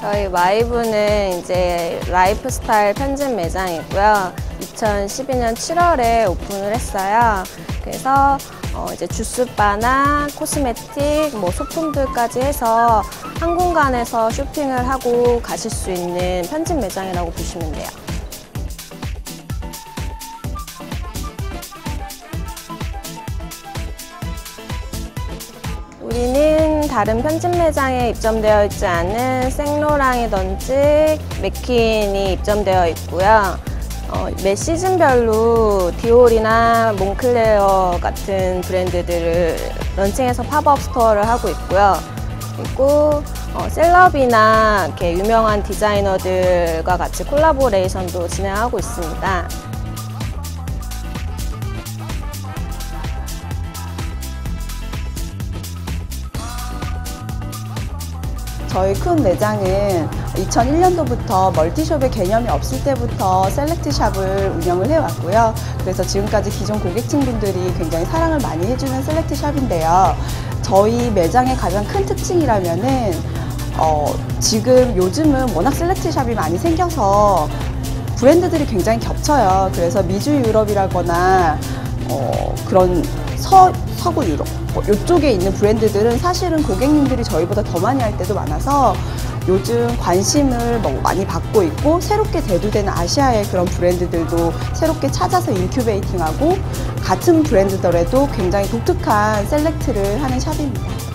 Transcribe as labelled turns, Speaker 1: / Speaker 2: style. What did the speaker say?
Speaker 1: 저희 마이브는 이제 라이프 스타일 편집 매장이고요. 2012년 7월에 오픈을 했어요. 그래서 어 이제 주스바나 코스메틱, 뭐 소품들까지 해서 한 공간에서 쇼핑을 하고 가실 수 있는 편집 매장이라고 보시면 돼요. 우리는 다른 편집 매장에 입점되어 있지 않은 생로랑이던지 맥퀸이 입점되어 있고요. 어, 매 시즌별로 디올이나 몽클레어 같은 브랜드들을 런칭해서 팝업 스토어를 하고 있고요. 그리고 어, 셀럽이나 이렇게 유명한 디자이너들과 같이 콜라보레이션도 진행하고 있습니다.
Speaker 2: 저희 큰 매장은 2001년도부터 멀티숍의 개념이 없을 때부터 셀렉트샵을 운영을 해왔고요. 그래서 지금까지 기존 고객층분들이 굉장히 사랑을 많이 해주는 셀렉트샵인데요. 저희 매장의 가장 큰 특징이라면은 어, 지금 요즘은 워낙 셀렉트샵이 많이 생겨서 브랜드들이 굉장히 겹쳐요. 그래서 미주 유럽이라거나 어, 그런 서, 서구 유럽 뭐 이쪽에 있는 브랜드들은 사실은 고객님들이 저희보다 더 많이 할 때도 많아서 요즘 관심을 뭐 많이 받고 있고 새롭게 대두되는 아시아의 그런 브랜드들도 새롭게 찾아서 인큐베이팅하고 같은 브랜드더라도 굉장히 독특한 셀렉트를 하는 샵입니다.